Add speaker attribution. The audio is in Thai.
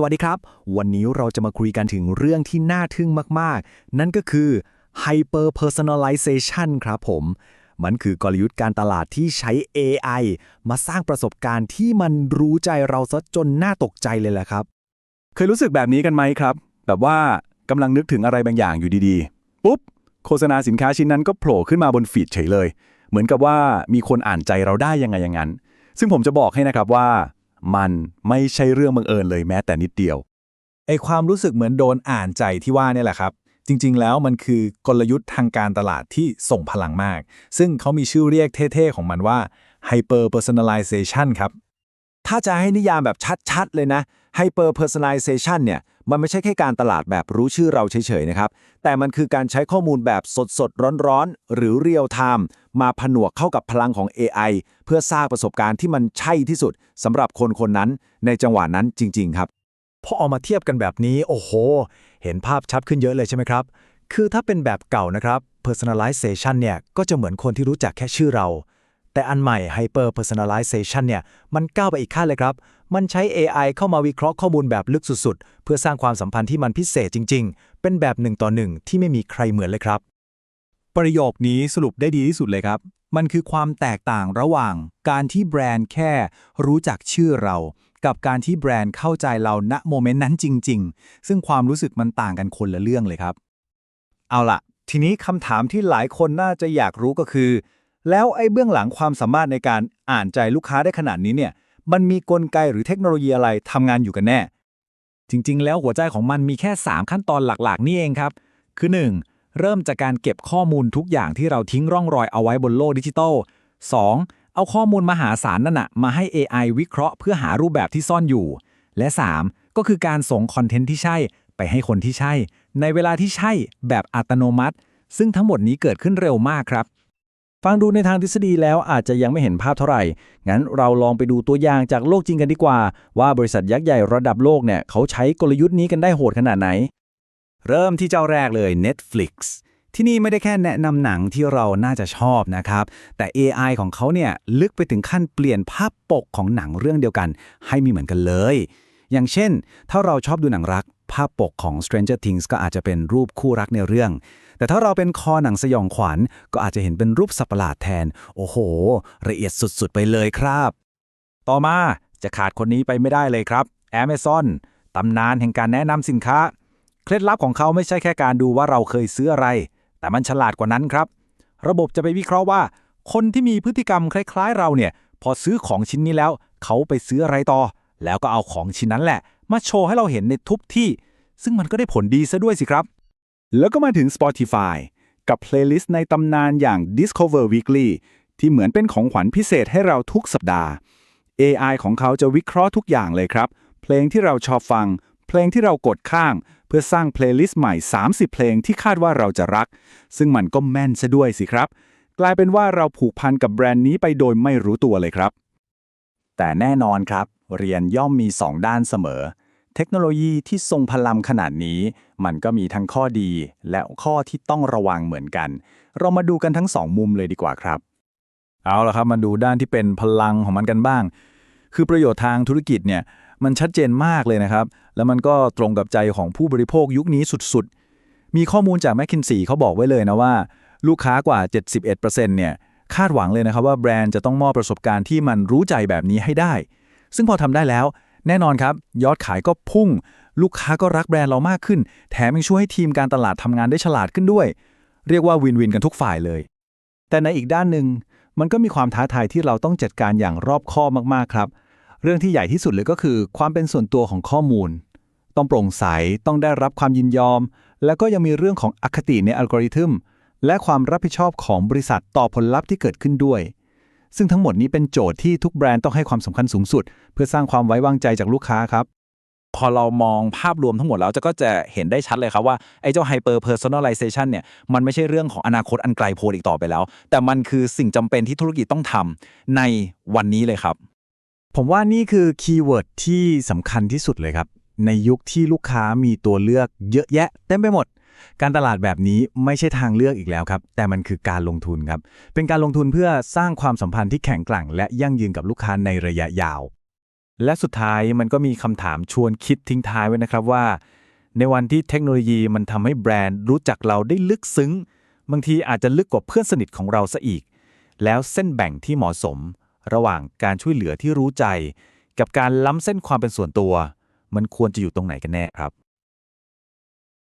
Speaker 1: สวัสดีครับ วันนี้เราจะมาคุยกันถึงเรื่องที่น่าทึ่งมาก ๆ นั่นก็คือ hyper personalization ครับผม มันคือกลยุทธ์การตลาดที่ใช้ AI มาสร้างประสบการณ์ที่มันรู้ใจเราซะจนน่าตกใจเลยแหละครับ
Speaker 2: เคยรู้สึกแบบนี้กันไหมครับ แบบว่ากำลังนึกถึงอะไรบางอย่างอยู่ดีๆ ปุ๊บ โฆษณาสินค้าชิ้นนั้นก็โผล่ขึ้นมาบนฟีดเฉยเลย เหมือนกับว่ามีคนอ่านใจเราได้ยังไงอย่างนั้น ซึ่งผมจะบอกให้นะครับว่า มันไม่ใช่เรื่องบังเอิญเลยแม้แต่นิดเดียว
Speaker 3: ไอความรู้สึกเหมือนโดนอ่านใจที่ว่าเนี่ยแหละครับ จริงๆ แล้วมันคือกลยุทธ์ทางการตลาดที่ส่งพลังมาก ซึ่งเขามีชื่อเรียกเท่ๆ ของมันว่า hyper personalization ครับ
Speaker 4: ถ้าจะให้นิยามแบบชัดๆ เลยนะ hyper personalization เนี่ย มันไม่ใช่แค่การตลาดแบบรู้ชื่อเราเฉยๆนะครับ แต่มันคือการใช้ข้อมูลแบบสดๆ ร้อนๆ หรือ real time มาผนวกเข้ากับพลังของ AI เพื่อสร้างประสบการณ์ที่มันใช่ที่สุดสำหรับคนคนนั้นในจังหวะนั้นจริง ๆ ครับ
Speaker 1: พอเอามาเทียบกันแบบนี้ โอ้โห เห็นภาพชัดขึ้นเยอะเลยใช่ไหมครับ คือถ้าเป็นแบบเก่านะครับ personalization เนี่ยก็จะเหมือนคนที่รู้จักแค่ชื่อเรา แต่อันใหม่ hyper personalization เนี่ยมันก้าวไปอีกขั้นเลยครับ มันใช้ AI เข้ามาวิเคราะห์ข้อมูลแบบลึกสุดๆ เพื่อสร้างความสัมพันธ์ที่มันพิเศษจริง ๆ เป็นแบบหนึ่งต่อหนึ่งที่ไม่มีใครเหมือนเลยครับ
Speaker 3: ประโยคนี้สรุปได้ดีที่สุดเลยครับ มันคือความแตกต่างระหว่าง การที่แบรนด์แค่รู้จักชื่อเรา กับการที่แบรนด์เข้าใจเราณโมเมนต์นั้นจริง ๆ ซึ่งความรู้สึกมันต่างกันคนละเรื่องเลยครับ
Speaker 4: เอาล่ะ ทีนี้คำถามที่หลายคนน่าจะอยากรู้ก็คือ แล้วไอ้เบื้องหลังความสามารถในการอ่านใจลูกค้าได้ขนาดนี้เนี่ย มันมีกลไกหรือเทคโนโลยีอะไรทำงานอยู่กันแน่
Speaker 3: จริง ๆ แล้วหัวใจของมันมีแค่ 3 ขั้นตอนหลักๆ นี่เองครับ คือ 1. เริ่มจากการเก็บข้อมูลทุกอย่างที่เราทิ้งร่องรอยเอาไว้บนโลกดิจิทัล 2. เอาข้อมูลมหาศาลนั่นนะมาให้ AI วิเคราะห์เพื่อหารูปแบบที่ซ่อนอยู่ และ 3. ก็คือการส่งคอนเทนต์ที่ใช่ไปให้คนที่ใช่ ในเวลาที่ใช่แบบอัตโนมัติ ซึ่งทั้งหมดนี้เกิดขึ้นเร็วมากครับ
Speaker 5: ฟังดูในทางทฤษฎีแล้วอาจจะยังไม่เห็นภาพเท่าไหร่ งั้นเราลองไปดูตัวอย่างจากโลกจริงกันดีกว่า ว่าบริษัทยักษ์ใหญ่ระดับโลกเนี่ยเขาใช้กลยุทธ์นี้กันได้โหดขนาดไหน
Speaker 3: เริ่มที่เจ้าแรกเลย Netflix ที่นี่ไม่ได้แค่แนะนำหนังที่เราน่าจะชอบนะครับ แต่ AI ของเขาเนี่ยลึกไปถึงขั้นเปลี่ยนภาพปกของหนังเรื่องเดียวกัน ให้มีเหมือนกันเลย อย่างเช่น ถ้าเราชอบดูหนังรัก ภาพปกของ Stranger Things ก็อาจจะเป็นรูปคู่รักในเรื่อง แต่ถ้าเราเป็นคอหนังสยองขวัญ ก็อาจจะเห็นเป็นรูปสัตว์ประหลาดแทน โอ้โห ละเอียดสุดๆ ไปเลยครับ ต่อมาจะขาดคนนี้ไปไม่ได้เลยครับ Amazon ตำนานแห่งการแนะนำสินค้า เคล็ดลับของเขาไม่ใช่แค่การดูว่าเราเคยซื้ออะไร แต่มันฉลาดกว่านั้นครับ ระบบจะไปวิเคราะห์ว่า คนที่มีพฤติกรรมคล้าย ๆ เราเนี่ย พอซื้อของชิ้นนี้แล้ว เขาไปซื้ออะไรต่อ แล้วก็เอาของชิ้นนั้นแหละ มาโชว์ให้เราเห็นในทุกที่ ซึ่งมันก็ได้ผลดีซะด้วยสิครับ
Speaker 2: แล้วก็มาถึง Spotify กับเพลย์ลิสต์ในตำนานอย่าง Discover Weekly ที่เหมือนเป็นของขวัญพิเศษให้เราทุกสัปดาห์ AI ของเขาจะวิเคราะห์ทุกอย่างเลยครับ เพลงที่เราชอบฟัง เพลงที่เรากดข้าง เพื่อสร้างเพลย์ลิสต์ใหม่ 30 เพลงที่คาดว่าเราจะรัก ซึ่งมันก็แม่นซะด้วยสิครับ กลายเป็นว่าเราผูกพันกับแบรนด์นี้ไปโดยไม่รู้ตัวเลยครับ แต่แน่นอนครับ เรียนย่อมมี 2 ด้านเสมอ เทคโนโลยีที่ทรงพลังขนาดนี้ มันก็มีทั้งข้อดี และข้อที่ต้องระวังเหมือนกัน เรามาดูกันทั้ง 2 มุมเลยดีกว่าครับ
Speaker 3: เอาละครับ มาดูด้านที่เป็นพลังของมันกันบ้าง คือประโยชน์ทางธุรกิจเนี่ยมันชัดเจนมากเลยนะครับ แล้วมันก็ตรงกับใจของผู้บริโภคยุคนี้สุดๆ มีข้อมูลจากแมคคินซีเขาบอกไว้เลยนะว่า ลูกค้ากว่า 71%เนี่ย คาดหวังเลยนะครับว่าแบรนด์จะต้องมอบประสบการณ์ที่มันรู้ใจแบบนี้ให้ได้ ซึ่งพอทำได้แล้ว แน่นอนครับ ยอดขายก็พุ่ง ลูกค้าก็รักแบรนด์เรามากขึ้น แถมยังช่วยให้ทีมการตลาดทำงานได้ฉลาดขึ้นด้วย เรียกว่าวินวินกันทุกฝ่ายเลย
Speaker 5: แต่ในอีกด้านหนึ่งมันก็มีความท้าทายที่เราต้องจัดการอย่างรอบคอบมากๆครับ เรื่องที่ใหญ่ที่สุดเลยก็คือ ความเป็นส่วนตัวของข้อมูล ต้องโปร่งใสต้องได้รับความยินยอม แล้วก็ยังมีเรื่องของอคติในอัลกอริทึม และความรับผิดชอบของบริษัทต่อผลลัพธ์ที่เกิดขึ้นด้วย ซึ่งทั้งหมดนี้เป็นโจทย์ที่ทุกแบรนด์ต้องให้ความสำคัญสูงสุด เพื่อสร้างความไว้วางใจจากลูกค้าครับ
Speaker 3: พอเรามองภาพรวมทั้งหมดแล้วจะก็จะเห็นได้ชัดเลยครับว่า ไอ้เจ้า hyper personalization เนี่ยมันไม่ใช่เรื่องของอนาคตอันไกลโพ้นอีกต่อไปแล้ว แต่มันคือสิ่งจำเป็นที่ธุรกิจต้องทำในวันนี้เลยครับ
Speaker 5: ผมว่านี่คือคีย์เวิร์ดที่สำคัญที่สุดเลยครับในยุคที่ลูกค้ามีตัวเลือกเยอะแยะเต็มไปหมด การตลาดแบบนี้ไม่ใช่ทางเลือกอีกแล้วครับ แต่มันคือการลงทุนครับ เป็นการลงทุนเพื่อสร้างความสัมพันธ์ที่แข็งแกร่ง และยั่งยืนกับลูกค้าในระยะยาว และสุดท้ายมันก็มีคำถามชวนคิดทิ้งท้ายไว้นะครับว่า ในวันที่เทคโนโลยีมันทำให้แบรนด์รู้จักเราได้ลึกซึ้ง บางทีอาจจะลึกกว่าเพื่อนสนิทของเราซะอีก แล้วเส้นแบ่งที่เหมาะสม ระหว่างการช่วยเหลือที่รู้ใจ กับการล้ำเส้นความเป็นส่วนตัว มันควรจะอยู่ตรงไหนกันแน่ครับ